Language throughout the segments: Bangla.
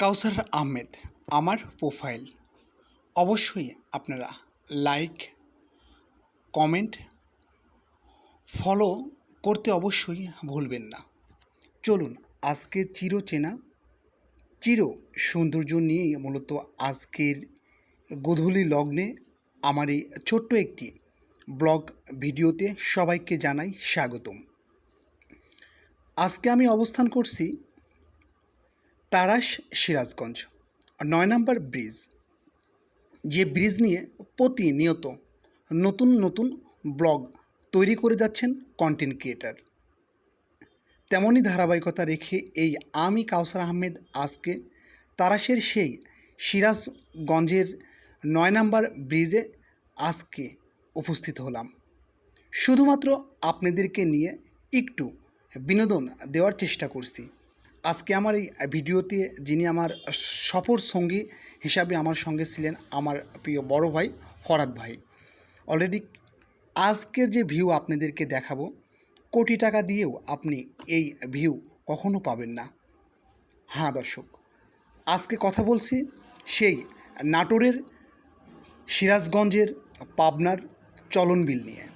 কাউসার আহমেদ, আমার প্রোফাইল অবশ্যই আপনারা লাইক কমেন্ট ফলো করতে অবশ্যই ভুলবেন না। চলুন, আজকে চিরচেনা, চির সৌন্দর্য নিয়েই মূলত আজকের গোধূলি লগ্নে আমার এই ছোট্ট একটি ব্লগ ভিডিওতে সবাইকে জানাই স্বাগতম। আজকে আমি অবস্থান করছি তারাস সিরাজগঞ্জ, নয় নাম্বার ব্রিজ। যে ব্রিজ নিয়ে প্রতিনিয়ত নতুন নতুন ব্লগ তৈরি করে যাচ্ছেন কন্টেন্ট ক্রিয়েটার। তেমনই ধারাবাহিকতা রেখে এই আমি কাউসার আহমেদ আজকে তারাশের সেই সিরাজগঞ্জের নয় নাম্বার ব্রিজে আজকে উপস্থিত হলাম। শুধুমাত্র আপনাদেরকে নিয়ে একটু বিনোদন দেওয়ার চেষ্টা করছি। আজকে আমার এই ভিডিওতে যিনি আমার সফর সঙ্গী হিসাবে আমার সঙ্গে ছিলেন আমার প্রিয় বড় ভাই ফরাদ ভাই। অলরেডি আজকের যে ভিউ আপনাদেরকে দেখাবো, কোটি টাকা দিয়েও আপনি এই ভিউ কখনো পাবেন না। হ্যাঁ দর্শক, আজকে কথা বলছি সেই নাটোরের সিরাজগঞ্জের পাবনার চলন বিল নিয়ে।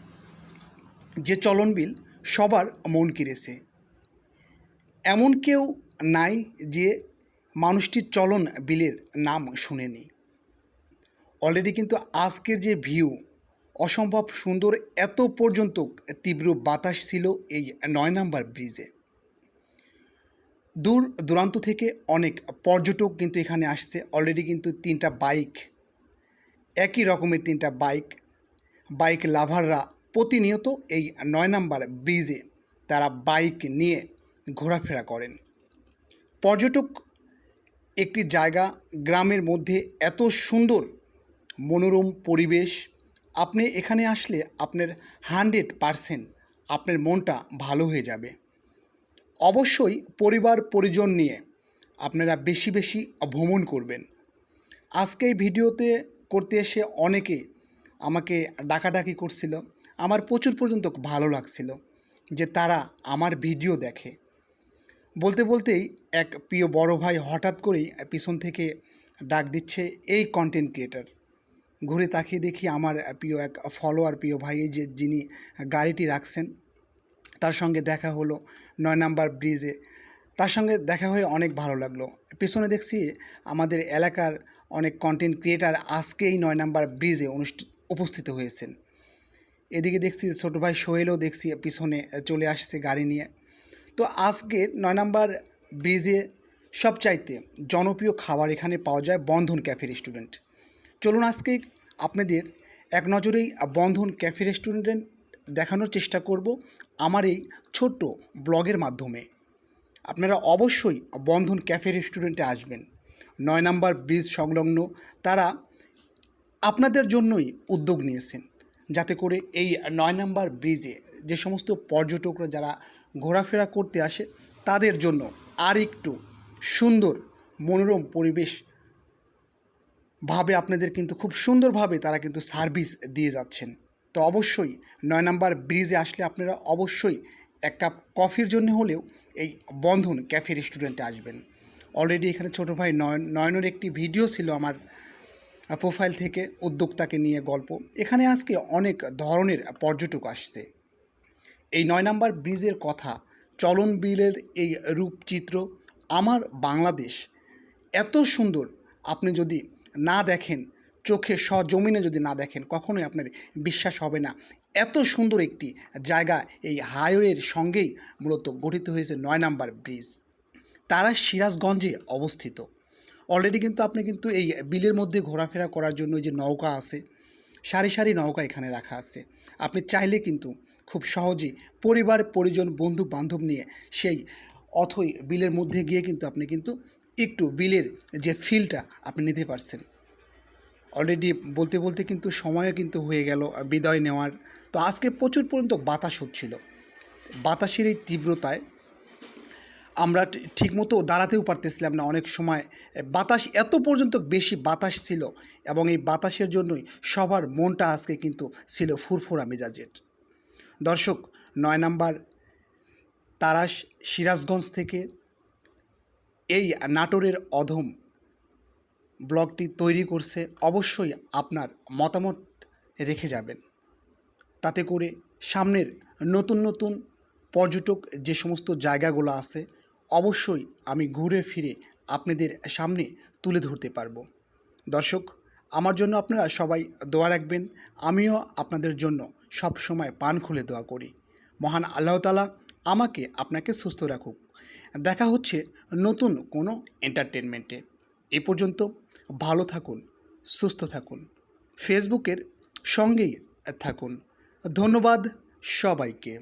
যে চলন বিল সবার মন কেড়েছে এমন কেউ নাই যে মানুষটির চলন বিলের নাম শুনেনি। অলরেডি কিন্তু আজকের যে ভিউ অসম্ভব সুন্দর এত পর্যন্ত তীব্র বাতাস ছিল এই নয় নাম্বার ব্রিজে দূর দূরান্ত থেকে অনেক পর্যটক কিন্তু এখানে আসছে। অলরেডি কিন্তু তিনটা বাইক একই রকমের তিনটা বাইক বাইক লাভাররা প্রতিনিয়ত এই নয় নাম্বার ব্রিজে তারা বাইক নিয়ে ঘোরাফেরা করেন। পর্যটক একটি জায়গা গ্রামের মধ্যে এত সুন্দর মনোরম পরিবেশ। আপনি এখানে আসলে আপনার হান্ড্রেড পারসেন্ট আপনার মনটা ভালো হয়ে যাবে। অবশ্যই পরিবার পরিজন নিয়ে আপনারা বেশি বেশি ভ্রমণ করবেন। আজকে এই ভিডিওতে করতে এসে অনেকে আমাকে ডাকাডাকি করছিল। আমার প্রচুর পর্যন্ত ভালো লাগছিল যে তারা আমার ভিডিও দেখে। বলতে বলতেই এক প্রিয় বড় ভাই হঠাৎ করেই পিছন থেকে ডাক দিচ্ছে, এই কন্টেন্ট ক্রিয়েটার ঘুরে তাকিয়ে দেখি আমার প্রিয় এক ফলোয়ার প্রিয় ভাই যে যিনি গাড়িটি রাখছেন, তার সঙ্গে দেখা হলো নয় নাম্বার ব্রিজে তার সঙ্গে দেখা হয়ে অনেক ভালো লাগল। পেছনে দেখছি আমাদের এলাকার অনেক কন্টেন্ট ক্রিয়েটার আজকে এই নয় নাম্বার ব্রিজে অনুষ্ঠিত উপস্থিত হয়েছেন। এদিকে দেখছি ছোটো ভাই সোহেলও দেখছি পিছনে চলে আসছে গাড়ি নিয়ে। তো আজকে নয় নাম্বার ব্রিজে সবচাইতে জনপ্রিয় খাবার এখানে পাওয়া যায় বন্ধন ক্যাফে রেস্টুরেন্ট। চলুন আজকে আপনাদের এক নজরেই বন্ধন ক্যাফে রেস্টুরেন্ট দেখানোর চেষ্টা করব আমার এই ছোট্ট ব্লগের মাধ্যমে। আপনারা অবশ্যই বন্ধন ক্যাফে রেস্টুরেন্টে আসবেন। নয় নাম্বার ব্রিজ সংলগ্ন, তারা আপনাদের জন্যই উদ্যোগ নিয়েছেন। যাতে করে এই নয় নাম্বার ব্রিজে যে সমস্ত পর্যটকরা যারা ঘোরাফেরা করতে আসে, তাদের জন্য আর একটু সুন্দর মনোরম পরিবেশ ভাবে আপনাদের কিন্তু খুব সুন্দরভাবে তারা কিন্তু সার্ভিস দিয়ে যাচ্ছেন। তো অবশ্যই নয় নাম্বার ব্রিজে আসলে আপনারা অবশ্যই এক কাপ কফির জন্য হলেও এই বন্ধন ক্যাফে রেস্টুরেন্টে আসবেন। অলরেডি এখানে ছোটো ভাই নয়ন, নয়নের একটি ভিডিও ছিল আমার প্রোফাইল থেকে উদ্যোক্তাকে নিয়ে গল্প। এখানে আজকে অনেক ধরনের পর্যটক আসছে। এই নয় নাম্বার ব্রিজের কথা, চলন বিলের এই রূপচিত্র, আমার বাংলাদেশ। এত সুন্দর, আপনি যদি না দেখেন, চোখে সজমিনে যদি না দেখেন, কখনোই আপনার বিশ্বাস হবে না। এত সুন্দর একটি জায়গা এই হাইওয়ের সঙ্গেই মূলত গঠিত হয়েছে নয় নাম্বার ব্রিজ। তারা সিরাজগঞ্জে অবস্থিত। অলরেডি কিন্তু আপনি কিন্তু এই বিলের মধ্যে ঘোরাফেরা করার জন্য যে নৌকা আছে, সারি সারি নৌকা এখানে রাখা আছে। আপনি চাইলে কিন্তু খুব সহজেই পরিবার, পরিজন, বন্ধু, বান্ধব নিয়ে সেই অথই বিলের মধ্যে গিয়ে কিন্তু আপনি কিন্তু একটু বিলের যে ফিলটা আপনি নিতে পারছেন। অলরেডি বলতে বলতে কিন্তু সময়ও কিন্তু হয়ে গেল, বিদায় নেওয়ার। তো আজকে প্রচুর পর্যন্ত বাতাস হচ্ছিল। বাতাসের এই তীব্রতায় আমরা ঠিকমতো দাঁড়াতেও পারতেছিলাম না অনেক সময়। বাতাস এত পর্যন্ত বেশি বাতাস ছিল এবং এই বাতাসের জন্যই সবার মনটা আজকে কিন্তু ছিল ফুরফুরা মেজাজের। দর্শক, নয় নাম্বার তারাস সিরাজগঞ্জ থেকে এই নাটোরের অধম ব্লগটি তৈরি করছে, অবশ্যই আপনার মতামত রেখে যাবেন। তাতে করে সামনের নতুন নতুন পর্যটক যে সমস্ত জায়গাগুলো আছে অবশ্যই আমি ঘুরে ফিরে আপনাদের সামনে তুলে ধরতে পারব। দর্শক, আমার জন্য আপনারা সবাই দোয়া রাখবেন, আমিও আপনাদের জন্য সব সময় পান খুলে দোয়া করি। মহান আল্লাহ তালা আমাকে আপনাকে সুস্থ রাখুক। দেখা হচ্ছে নতুন কোনো এন্টারটেনমেন্টে এ পর্যন্ত ভালো থাকুন, সুস্থ থাকুন ফেসবুকের সঙ্গেই থাকুন। ধন্যবাদ সবাইকে।